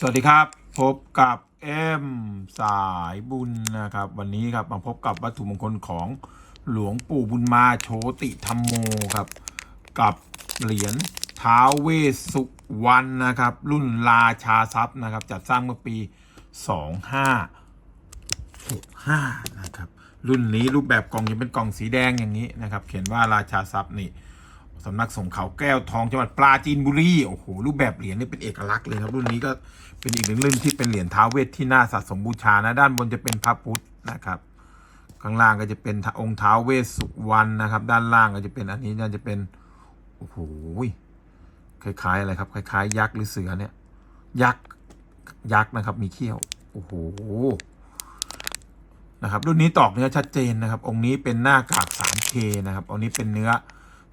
สวัสดีครับพบกับเอ็มสายบุญนะครับ วันนี้ครับมาพบกับวัตถุมงคลของหลวงปู่บุญมาโชติธรรมโมครับ กับเหรียญท้าเวสสุวรรณนะครับ รุ่นราชาทรัพย์นะครับ จัดสร้างเมื่อปี 2565 นะครับ รุ่นนี้รูปแบบกล่องยังเป็นกล่องสีแดงอย่างนี้นะครับ เขียนว่าราชาทรัพย์นี่ สำนักสงเขาแก้วทองจังหวัดปราจีนบุรีโอ้โหรูปแบบเหรียญนี่เป็นเอกลักษณ์เลยครับรุ่นนี้ก็เป็นอีกหนึ่งรุ่นที่เป็นเหรียญท้าเวทที่น่าสะสมบูชานะด้านบนจะเป็นพระพุทธนะครับ ข้างล่างก็จะเป็นองค์ท้าเวสสุวรรณนะครับ ด้านล่างก็จะเป็นอันนี้น่าจะเป็นโอ้โหคล้ายๆอะไรครับคล้ายๆ ยักษ์หรือเสือเนี่ย ยักษ์ยักษ์นะครับ มีเขี้ยวโอ้โหนะครับรุ่นนี้ตอกเนื้อชัดเจนนะครับ องค์นี้เป็นหน้ากาก 3K นะครับองค์นี้เป็นเนื้อ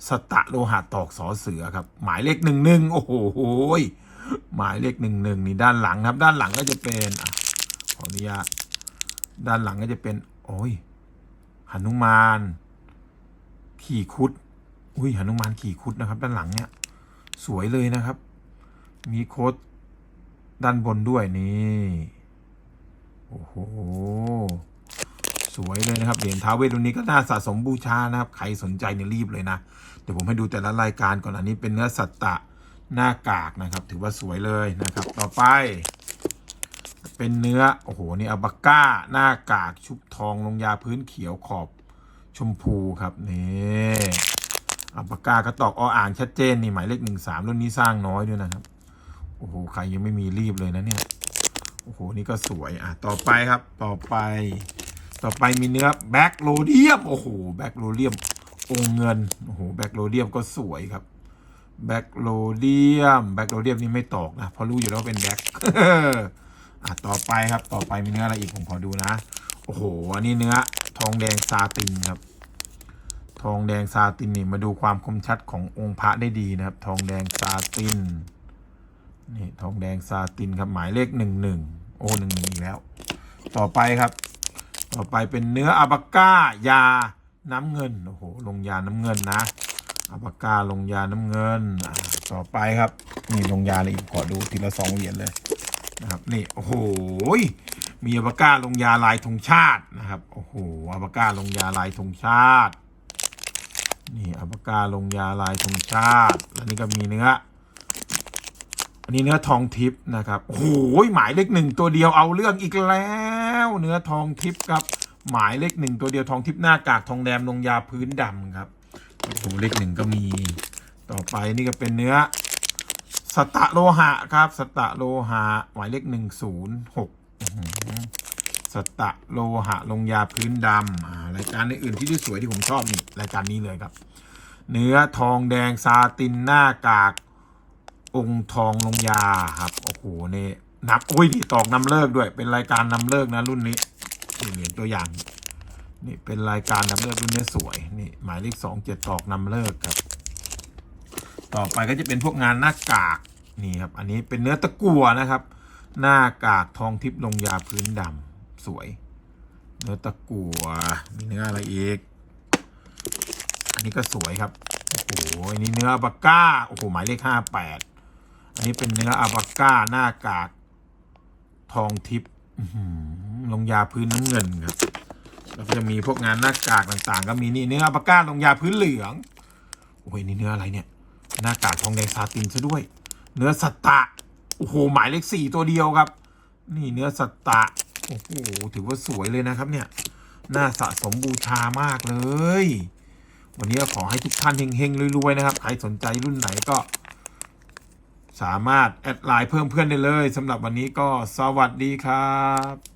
สตะโลหะตอกสอเสือครับ หมายเลขหนึ่งหนึ่งโอ้โหหมายเลขหนึ่งหนึ่งนี่ด้านหลังครับ ด้านหลังก็จะเป็นอขออนุญาตด้านหลังก็จะเป็น โอ้ยหนุมาน ขี่คุด อุ้ยหนุมานขี่คุดนะครับ ด้านหลังเนี่ยสวยเลยนะครับ มีโค้ดด้านบนด้วยนี่ โอ้โห สวยเลยนะครับเหรียญท้าเวทรุ่นนี้ก็น่าสะสมบูชานะครับ ใครสนใจเนี่ยรีบเลยนะ เดี๋ยวผมให้ดูแต่ละรายการก่อนอันนี้เป็นเนื้อสัตตะหน้ากากนะครับ ถือว่าสวยเลยนะครับ ต่อไป เป็นเนื้อโอ้โหนี่อัลบาก้าหน้ากากชุบทองลงยาพื้นเขียวขอบชมพูครับนี่อัลบาก้ากระตอกออ่างชัดเจนนี่หมายเลขหนึ่งสามรุ่นนี้สร้างน้อยด้วยนะครับโอ้โหใครยังไม่มีรีบเลยนะเนี่ยโอ้โหนี่ก็สวยอะต่อไปครับต่อไป ต่อไปมีเนื้อแบ็กโรเดียมโอ้โหแบ็กโรเดียมองเงินโอ้โหแบ็กโรเดียมก็สวยครับแบ็กโรเดียมแบ็กโรเดียมนี่ไม่ตอกนะเพราะรู้อยู่แล้วเป็นแบ็กอะต่อไปครับต่อไปมีเนื้ออะไรอีกผมขอดูนะโอ้โหอันนี้เนื้อทองแดงซาตินครับ ทองแดงซาตินนี่มาดูความคมชัดขององค์พระได้ดีนะครับ ทองแดงซาตินนี่ทองแดงซาตินครับหมายเลขหนึ่งหนึ่งโอ้หนึ่งหนึ่งอีกแล้ว ต่อไปครับ ต่อไปเป็นเนื้ออาบาก้ายาน้ำเงิน โอ้โห ลงยาน้ำเงินนะอาบาก้าลงยาน้ำเงิน ต่อไปครับ นี่ลงยาอะไรอีกขอดูทีละสองเหรียญเลยนะครับ นี่โอ้โหมีอาบาก้าลงยาลายธงชาตินะครับ โอ้โหอาบาก้าลงยาลายธงชาติ นี่อาบาก้าลงยาลายธงชาติ แล้วนี่ก็มีเนื้อ อันนี้เนื้อทองทิพย์นะครับโอ้โหหมายเลขหนึ่งตัวเดียวเอาเรื่องอีกแล้ว เนื้อทองทิพย์ครับ หมายเลขหนึ่งตัวเดียวทองทิพย์หน้ากากทองแดงลงยาพื้นดำครับโอ้โหเลขหนึ่งก็มี ต่อไปนี่ก็เป็นเนื้อสตะโลหะครับ สตะโลหะหมายเลขหนึ่งศูนย์หกสตะโลหะลงยาพื้นดำรายการอื่นที่สวยที่ผมชอบนี่รายการนี้เลยครับ เนื้อทองแดงซาตินหน้ากาก องค์ทองลงยาครับโอ้โหนี่นับอุ้ยนี่ตอกนำเลิกด้วย เป็นรายการนำเลิกนะรุ่นนี้นี่เหรียญตัวอย่าง นี่เป็นรายการนำเลิกรุ่นนี้สวยนี่หมายเลขสองเจ็ดตอกนำเลิกครับ ต่อไปก็จะเป็นพวกงานหน้ากากนี่ครับ อันนี้เป็นเนื้อตะกั่วนะครับ หน้ากากทองทิพย์ลงยาพื้นดำสวย เนื้อตะกั่วมีเนื้ออะไรอีกอันนี้ก็สวยครับโอ้โหอันนี้เนื้ออาบาก้าโอ้โหหมายเลขห้าแปด อันนี้เป็นเนื้ออาบาก้าหน้ากากทองทิพย์ลงยาพื้นน้ำเงินครับแล้วก็จะมีพวกงานหน้ากากต่างๆ ก็มีนี่เนื้ออาบาก้าลงยาพื้นเหลืองโอ้ยนี่เนื้ออะไรเนี่ย หน้ากากทองแดงซาตินซะด้วย เนื้อสัตตะโอ้โหหมายเลขสี่ตัวเดียวครับ นี่เนื้อสัตตะโอ้โหถือว่าสวยเลยนะครับ เนี่ยน่าสะสมบูชามากเลย วันนี้ขอให้ทุกท่านเฮงๆรวยๆนะครับ ใครสนใจรุ่นไหนก็ สามารถแอดไลน์เพิ่มเพื่อนได้เลยสำหรับวันนี้ก็สวัสดีครับ